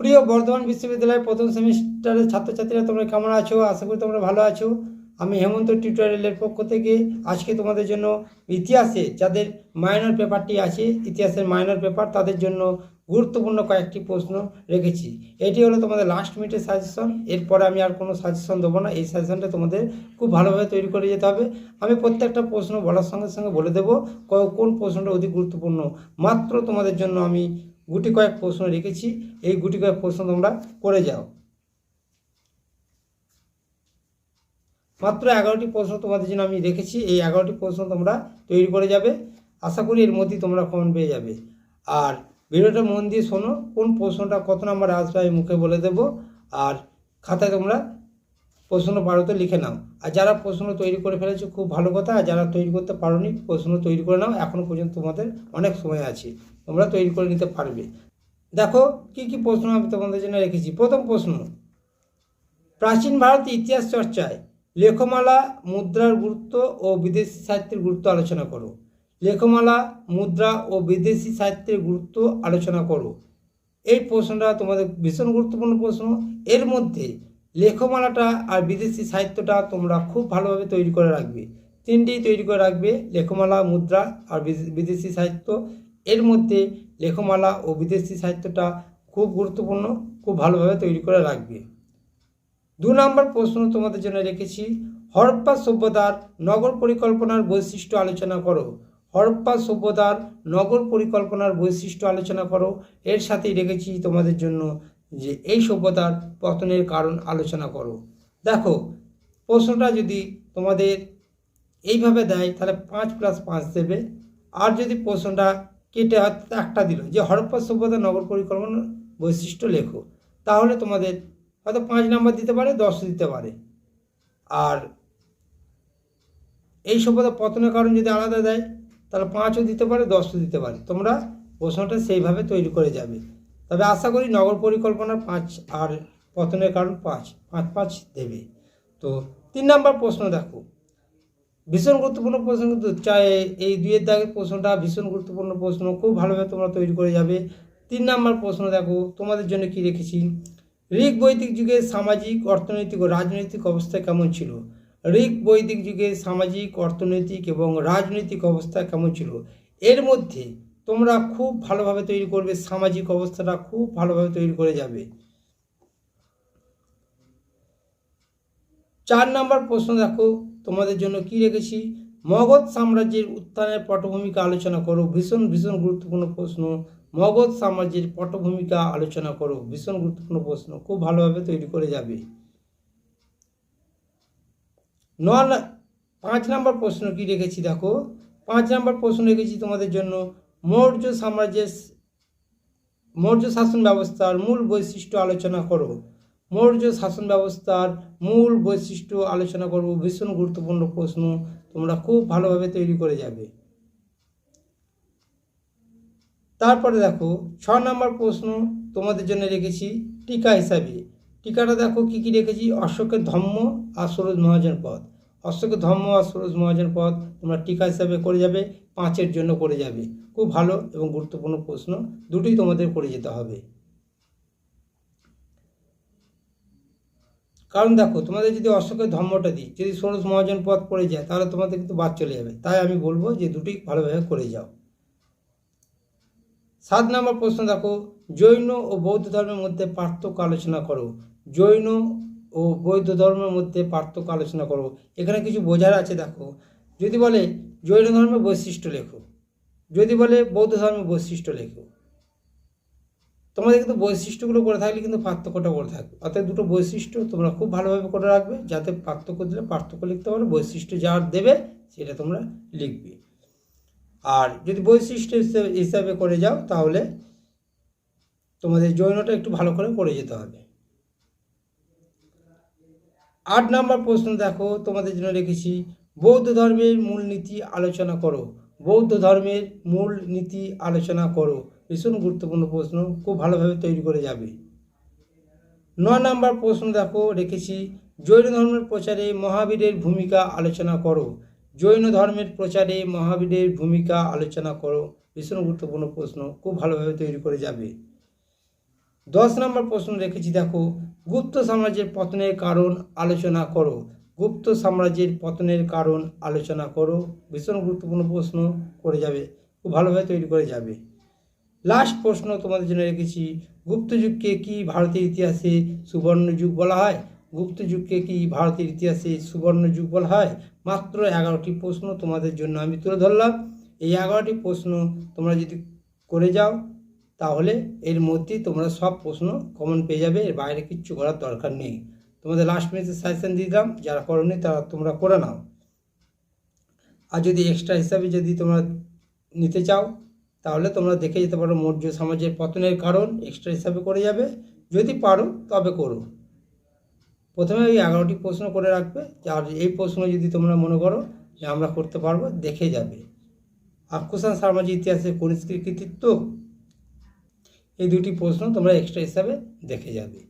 প্রিয় বর্ধমান বিশ্ববিদ্যালয়ের প্রথম সেমিস্টারের ছাত্রছাত্রীরা তোমরা কেমন আছো? আশা করি তোমরা ভালো আছো। আমি হেমন্ত টিউটোরিয়ালের পক্ষ থেকে আজকে তোমাদের জন্য ইতিহাসে যাদের মাইনর পেপারটি আছে, ইতিহাসের মাইনর পেপার তাদের জন্য গুরুত্বপূর্ণ কয়েকটি প্রশ্ন রেখেছি। এটি হলো তোমাদের লাস্ট মিনিটের সাজেশন এরপরে আমি আর কোনো সাজেশন দেবো না। এই সাজেশনটা তোমাদের খুব ভালোভাবে তৈরি করে যেতে হবে। আমি প্রত্যেকটা প্রশ্ন বলার সঙ্গে সঙ্গে বলে দেবো কোন প্রশ্নটা অধিক গুরুত্বপূর্ণ। মাত্র তোমাদের জন্য আমি গুটি কয়েক প্রশ্ন রেখেছি। এই গুটি কয়েক প্রশ্ন তোমরা করে যাও। মাত্র এগারোটি প্রশ্ন তোমাদের জন্য আমি রেখেছি। এই এগারোটি প্রশ্ন তোমরা তৈরি করে যাবে। আশা করি এর মধ্যেই তোমরা কমন পেয়ে যাবে। আর ভিডিওটা মন দিয়ে শোনো, কোন প্রশ্নটা, কত নাম্বার আসবে আমি মুখে বলে দেবো, আর খাতায় তোমরা প্রশ্ন পারোতে লিখে নাও। আর যারা প্রশ্ন তৈরি করে ফেলেছো, খুব ভালো কথা, আর যারা তৈরি করতে পারোনি, প্রশ্ন তৈরি করে নাও এখনও পর্যন্ত তোমাদের অনেক সময় আছে, তোমরা তৈরি করে নিতে পারবে। দেখো, কি কি প্রশ্ন আমি তোমাদের জন্য রেখেছি। প্রথম প্রশ্ন, প্রাচীন ভারতের ইতিহাস চর্চায় লেখমালা, মুদ্রার গুরুত্ব ও বিদেশি সাহিত্যের গুরুত্ব আলোচনা করো। লেখমালা, মুদ্রা ও বিদেশি সাহিত্যের গুরুত্ব আলোচনা করো। এই প্রশ্নটা তোমাদের ভীষণ গুরুত্বপূর্ণ প্রশ্ন। এর মধ্যে লেখমালাটা আর বিদেশি সাহিত্যটা তোমরা খুব ভালোভাবে তৈরি করে রাখবে। তিনটি তৈরি করে রাখবে, লেখমালা, মুদ্রা আর বিদেশি সাহিত্য। এর মধ্যে লেখমালা ও বিদেশি সাহিত্যটা খুব গুরুত্বপূর্ণ, খুব ভালোভাবে তৈরি করে রাখবে। দু নম্বর প্রশ্ন তোমাদের জন্য রেখেছি, হরপ্পা সভ্যতার নগর পরিকল্পনার বৈশিষ্ট্য আলোচনা করো। হরপ্পা সভ্যতার নগর পরিকল্পনার বৈশিষ্ট্য আলোচনা করো। এর সাথেই রেখেছি তোমাদের জন্য যে এই সভ্যতার পতনের কারণ আলোচনা করো। দেখো, প্রশ্নটা যদি তোমাদের এইভাবে দেয়, তাহলে পাঁচ প্লাস পাঁচ দেবে। আর যদি প্রশ্নটা কেটে একটা দিল। যে হরপ্পা সভ্যতার নগর পরিকল্পনার বৈশিষ্ট্য লেখো। তাহলে তোমাদের হয়তো পাঁচ নাম্বার দিতে পারে, দশ দিতে পারে। আর এই সভ্যতা পতনের কারণ যদি আলাদা দেয় তাহলে পাঁচও দিতে পারে, দশও দিতে পারে। তোমরা প্রশ্নটা সেইভাবে তৈরি করে যাবে। তবে আশা করি নগর পরিকল্পনার পাঁচ আর পতনের কারণ পাঁচ পাঁচ পাঁচ দেবে। তো তিন নাম্বার প্রশ্ন দেখো। ভীষণ গুরুত্বপূর্ণ প্রশ্ন কিন্তু চাই, এই দুইয়ের দাগের প্রশ্নটা ভীষণ গুরুত্বপূর্ণ প্রশ্ন, খুব ভালোভাবে তোমরা তৈরি করে যাবে। তিন নাম্বার প্রশ্ন দেখো, তোমাদের জন্য কি রেখেছি? ঋক বৈদিক যুগে সামাজিক, অর্থনৈতিক ও রাজনৈতিক অবস্থা কেমন ছিল? ঋক বৈদিক যুগে সামাজিক, অর্থনৈতিক এবং রাজনৈতিক অবস্থা কেমন ছিল? এর মধ্যে তোমরা খুব ভালোভাবে তৈরি করবে, সামাজিক অবস্থাটা খুব ভালোভাবে তৈরি করে যাবে। চার নাম্বার প্রশ্ন দেখো, তোমাদের জন্য কি রেখেছি? মগধ সাম্রাজ্যের উত্থানের পটভূমিকা আলোচনা করো, ভীষণ ভীষণ গুরুত্বপূর্ণ প্রশ্ন। মগধ সাম্রাজ্যের পটভূমিকা আলোচনা করো, ভীষণ গুরুত্বপূর্ণ প্রশ্ন, খুব ভালোভাবে তৈরি করে যাবে। ন পাঁচ নাম্বার প্রশ্ন কি রেখেছি দেখো? পাঁচ নাম্বার প্রশ্ন রেখেছি তোমাদের জন্য। মৌর্য সাম্রাজ্যের মৌর্য শাসন ব্যবস্থার মূল বৈশিষ্ট্য আলোচনা করো। মৌর্য শাসন ব্যবস্থার মূল বৈশিষ্ট্য আলোচনা করব। ভীষণ গুরুত্বপূর্ণ প্রশ্ন। তোমরা খুব ভালোভাবে তৈরি করে যাবে। তারপরে দেখো, ছ নম্বর প্রশ্ন তোমাদের জন্য রেখেছি। টিকা হিসাবে। টিকাটা দেখো, কি কি রেখেছি? অশোকের ধম্ম আর সরোজ মহাজন পদ অশোকের ধম্ম আর সরোজ মহাজন পদ তোমরা টিকা হিসাবে করে যাবে, পাঁচের জন্য করে যাবে। খুব ভালো এবং গুরুত্বপূর্ণ প্রশ্ন, দুটোই তোমাদের করে যেতে হবে। কারণ দেখো, তোমাদের যদি অশোকের ধর্মটা দিই, যদি ষোড়শ মহাজন পদ পড়ে যায়, তাহলে তোমাদের কিন্তু বাদ চলে যাবে। তাই আমি বলব যে দুটি ভালোভাবে করে যাও। সাত নম্বর প্রশ্ন দেখো জৈন ও বৌদ্ধ ধর্মের মধ্যে পার্থক্য আলোচনা করো। জৈন ও বৌদ্ধ ধর্মের মধ্যে পার্থক্য আলোচনা করো। এখানে কিছু বোঝার আছে, দেখো। যদি বলে জৈন ধর্মের বৈশিষ্ট্য লেখো, যদি বলে বৌদ্ধ ধর্মের বৈশিষ্ট্য লেখো, তোমাদের কিন্তু বৈশিষ্ট্যগুলো করে থাকলে কিন্তু পার্থক্যটা করে থাকবে। অর্থাৎ দুটো বৈশিষ্ট্য তোমরা খুব ভালোভাবে করে রাখবে, যাতে পার্থক্য দিলে পার্থক্য লিখতে পারো, বৈশিষ্ট্য যার দেবে সেটা তোমরা লিখবে। আর যদি বৈশিষ্ট্য হিসাবে করে যাও, তাহলে তোমাদের জৈনটা একটু ভালো করে পড়ে যেতে হবে। আট নম্বর প্রশ্ন দেখো, তোমাদের জন্য রেখেছি, বৌদ্ধ ধর্মের মূল নীতি আলোচনা করো। বৌদ্ধ ধর্মের মূল নীতি আলোচনা করো। ভীষণ গুরুত্বপূর্ণ প্রশ্ন, খুব ভালোভাবে তৈরি করে যাবে। ন নম্বর প্রশ্ন দেখো, রেখেছি, জৈন ধর্মের প্রচারে মহাবীরের ভূমিকা আলোচনা করো। জৈন ধর্মের প্রচারে মহাবীরের ভূমিকা আলোচনা করো। ভীষণ গুরুত্বপূর্ণ প্রশ্ন, খুব ভালোভাবে তৈরি করে যাবে। দশ নম্বর প্রশ্ন রেখেছি, দেখো, গুপ্ত সাম্রাজ্যের পতনের কারণ আলোচনা করো। গুপ্ত সাম্রাজ্যের পতনের কারণ আলোচনা করো। ভীষণ গুরুত্বপূর্ণ প্রশ্ন করে যাবে, খুব ভালোভাবে তৈরি করে যাবে। লাস্ট প্রশ্ন তোমাদের জন্য রেখেছি, গুপ্ত যুগকে কি ভারতের ইতিহাসে সুবর্ণ যুগ বলা হয়? গুপ্ত যুগকে কি ভারতের ইতিহাসে সুবর্ণ যুগ বলা হয়? মাত্র এগারোটি প্রশ্ন তোমাদের জন্য আমি তুলে ধরলাম। এই এগারোটি প্রশ্ন তোমরা যদি করে যাও তাহলে এর মধ্যেই তোমরা সব প্রশ্ন কমন পেয়ে যাবে, এর বাইরে কিচ্ছু করার দরকার নেই। তোমাদের লাস্ট মিনিটে সাজেশন দিয়ে দিলাম, যারা করনি তারা তোমরা করে নাও। আর যদি এক্সট্রা হিসাবে যদি তোমরা নিতে চাও, তাহলে তোমরা দেখে যেতে পারো মৌর্য সমাজের পতনের কারণ এক্সট্রা হিসাবে করে যাবে। যদি পারো, তবে করো। প্রথমে ওই এগারোটি প্রশ্ন করে রাখবে, আর এই প্রশ্ন যদি তোমরা মনে করো যে আমরা করতে পারব, দেখে যাবে। আফকুসান সাম্রাজ্য ইতিহাসে কনিষ্কের কৃতিত্ব এই দুটি প্রশ্ন তোমরা এক্সট্রা হিসাবে দেখে যাবে।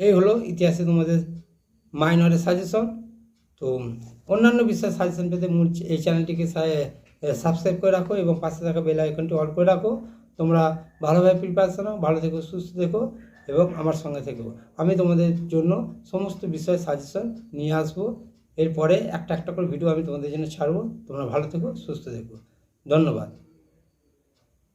এই হলো ইতিহাসে তোমাদের মাইনরের সাজেশন তো, অন্যান্য বিষয়ে সাজেশন পেতে মূল এই চ্যানেলটিকে সাবস্ক্রাইব করে রাখো এবং পাশে থাকা বেল আইকনটি অল করে রাখো। তোমরা ভালোভাবে প্রিপারেশন নাও, ভালো থেকো, সুস্থ থেকো এবং আমার সঙ্গে থেকো। আমি তোমাদের জন্য সমস্ত বিষয়ে সাজেশন নিয়ে আসব। এরপরে একটা একটা করে ভিডিও আমি তোমাদের জন্য ছাড়বো। তোমরা ভালো থেকো, সুস্থ থেকো। ধন্যবাদ।